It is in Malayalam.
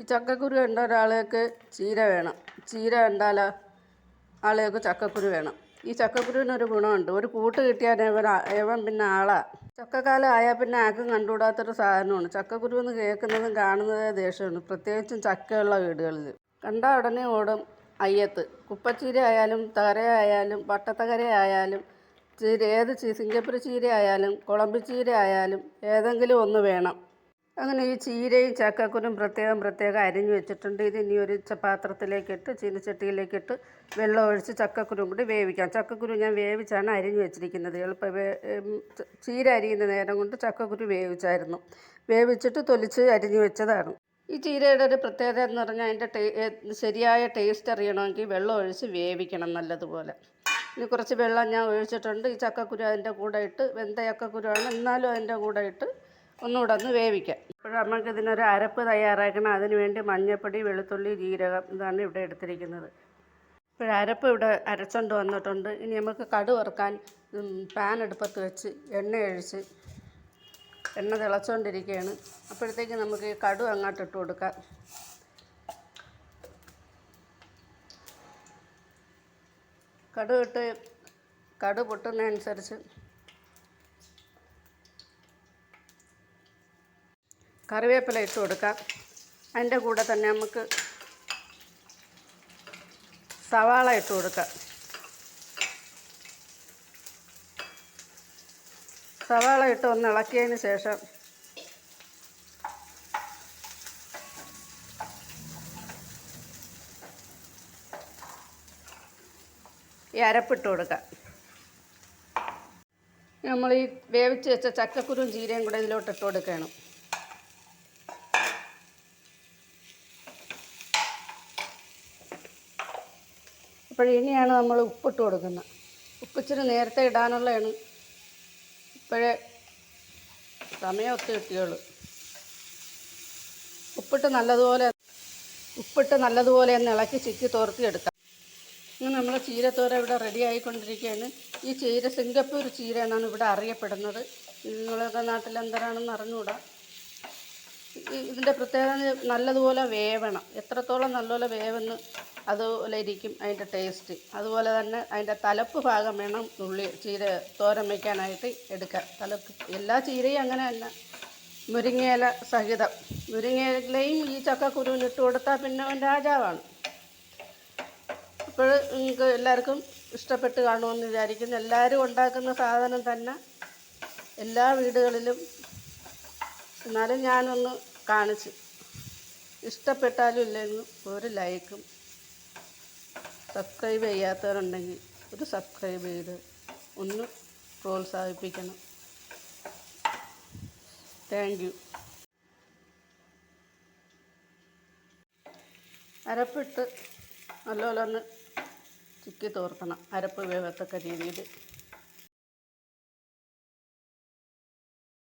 ഈ ചക്കക്കുരു കണ്ട ഒരാളേക്ക് ചീര വേണം. ചീര കണ്ടാൽ ആളേക്ക് ചക്കക്കുരു വേണം. ഈ ചക്കക്കുരുവിന് ചക്കക്കുരുവിനൊരു ഗുണമുണ്ട്. ഒരു കൂട്ട് കിട്ടിയാൽ ഇവൻ ഇവൻ പിന്നെ ആളാ. ചക്കക്കാലം ആയാൽ പിന്നെ ആർക്കും കണ്ടുകൂടാത്തൊരു സാധനമാണ്. ചക്കക്കുരു എന്ന് കേൾക്കുന്നതും കാണുന്നതേ ദേഷ്യമാണ്. പ്രത്യേകിച്ചും ചക്കയുള്ള വീടുകളിൽ. കണ്ട ഉടനെ ഓടും അയ്യത്ത്. കുപ്പച്ചീര ആയാലും തകരയായാലും പട്ടത്തകര ആയാലും ചീര ഏത് ചീ സിംഗപ്പൂർ ചീര ആയാലും കുളമ്പിച്ചീര ആയാലും ഏതെങ്കിലും ഒന്ന് വേണം. അങ്ങനെ ഈ ചീരയും ചക്കക്കുരും പ്രത്യേകം പ്രത്യേകം അരിഞ്ഞു വെച്ചിട്ടുണ്ട്. ഇത് ഇനി ഒരു പാത്രത്തിലേക്കിട്ട് ചീനച്ചട്ടിയിലേക്കിട്ട് വെള്ളം ഒഴിച്ച് ചക്കക്കുരും കൂടി വേവിക്കാം. ചക്കക്കുരു ഞാൻ വേവിച്ചാണ് അരിഞ്ഞു വെച്ചിരിക്കുന്നത്. എളുപ്പം ചീര അരിയുന്ന നേരം കൊണ്ട് ചക്കക്കുരു വേവിച്ചായിരുന്നു. വേവിച്ചിട്ട് തൊലിച്ച് അരിഞ്ഞു വെച്ചതാണ്. ഈ ചീരയുടെ ഒരു പ്രത്യേകത എന്ന് പറഞ്ഞാൽ അതിന്റെ ടേ ശരിയായ ടേസ്റ്റ് അറിയണമെങ്കിൽ വെള്ളം ഒഴിച്ച് വേവിക്കണം നല്ലതുപോലെ. ഇനി കുറച്ച് വെള്ളം ഞാൻ ഒഴിച്ചിട്ടുണ്ട്. ഈ ചക്കക്കുരു അതിന്റെ കൂടെ ഇട്ട് വെന്ത ചക്കക്കുരുവാണ് എന്നാലും അതിന്റെ കൂടെ ഇട്ട് ഒന്നുകൂടെ ഒന്ന് വേവിക്കാം. ഇപ്പോൾ നമുക്ക് ഇതിനൊരു അരപ്പ് തയ്യാറാക്കണം. അതിന് വേണ്ടി മഞ്ഞൾപ്പൊടി വെളുത്തുള്ളി ജീരകം ഇതാണ് ഇവിടെ എടുത്തിരിക്കുന്നത്. ഇപ്പോൾ അരപ്പ് ഇവിടെ അരച്ചുകൊണ്ട് വന്നിട്ടുണ്ട്. ഇനി നമുക്ക് കടു വറുക്കാൻ പാൻ അടുപ്പത്ത് വെച്ച് എണ്ണ ഒഴിച്ച് എണ്ണ തിളച്ചുകൊണ്ടിരിക്കുകയാണ് അപ്പോഴത്തേക്ക് നമുക്ക് ഈ കടു അങ്ങോട്ട് ഇട്ട് കൊടുക്കാം. കടു ഇട്ട് കടു പൊട്ടുന്നതനുസരിച്ച് കറിവേപ്പില ഇട്ട് കൊടുക്കാം. അതിന്റെ കൂടെ തന്നെ നമുക്ക് സവാള ഇട്ട് കൊടുക്കാം. സവാള ഇട്ട് ഒന്ന് ഇളക്കിയതിന് ശേഷം ഈ അരപ്പിട്ട് കൊടുക്കാം. നമ്മൾ ഈ വേവിച്ച് വെച്ച ചക്കക്കുരും ചീരയും കൂടെ ഇതിലോട്ട് ഇട്ട് കൊടുക്കുകയാണ് അപ്പോൾ ഇനിയാണ് നമ്മൾ ഉപ്പിട്ട് കൊടുക്കുന്നത്. ഉപ്പിച്ചിരി നേരത്തെ ഇടാനുള്ളതാണ് ഇപ്പോഴേ സമയം കിട്ടിയുള്ളൂ. ഉപ്പിട്ട് നല്ലതുപോലെ ഉപ്പിട്ട് നല്ലതുപോലെ ഒന്ന് ഇളക്കി ചിക്കി തോർത്തി എടുക്കാം. ഇങ്ങനെ നമ്മൾ ചീരത്തോര ഇവിടെ റെഡി ആയിക്കൊണ്ടിരിക്കുകയാണ്. ഈ ചീര സിംഗപ്പൂർ ചീര എന്നാണ് ഇവിടെ അറിയപ്പെടുന്നത്. നിങ്ങളൊക്കെ നാട്ടിൽ എന്തരാണെന്ന് അറിഞ്ഞുകൂടാ. ഇതിന്റെ പ്രത്യേകത നല്ലതുപോലെ വേവണം. എത്രത്തോളം നല്ലപോലെ വേവെന്ന് അതുപോലെ ഇരിക്കും അതിന്റെ ടേസ്റ്റ്. അതുപോലെ തന്നെ അതിന്റെ തലപ്പ് ഭാഗം വേണം ഉള്ളി ചീര തോരൻ വയ്ക്കാനായിട്ട് എടുക്കുക തലപ്പ് എല്ലാ ചീരയും അങ്ങനെ തന്നെ. മുരിങ്ങയില സഹിതം. മുരിങ്ങയിലയും ഈ ചക്ക ഇട്ട് കൊടുത്താൽ പിന്നെ അവൻ രാജാവാണ്. അപ്പോൾ നിങ്ങൾക്ക് എല്ലാവർക്കും ഇഷ്ടപ്പെട്ട് കാണുമെന്ന് വിചാരിക്കുന്നു. എല്ലാവരും ഉണ്ടാക്കുന്ന സാധനം തന്നെ എല്ലാ വീടുകളിലും എന്നാലും ഞാനൊന്ന് കാണിച്ച്. ഇഷ്ടപ്പെട്ടാലും ഇല്ലെങ്കിലും ഒരു ലൈക്കും സബ്സ്ക്രൈബ് ചെയ്യാത്തവരുണ്ടെങ്കിൽ ഒരു സബ്സ്ക്രൈബ് ചെയ്ത് ഒന്ന് പ്രോത്സാഹിപ്പിക്കണം. താങ്ക് യു അരപ്പിട്ട് നല്ലപോലെ ഒന്ന് ചിക്കി തോർക്കണം. അരപ്പ് വേവത്തക്ക രീതിയിൽ.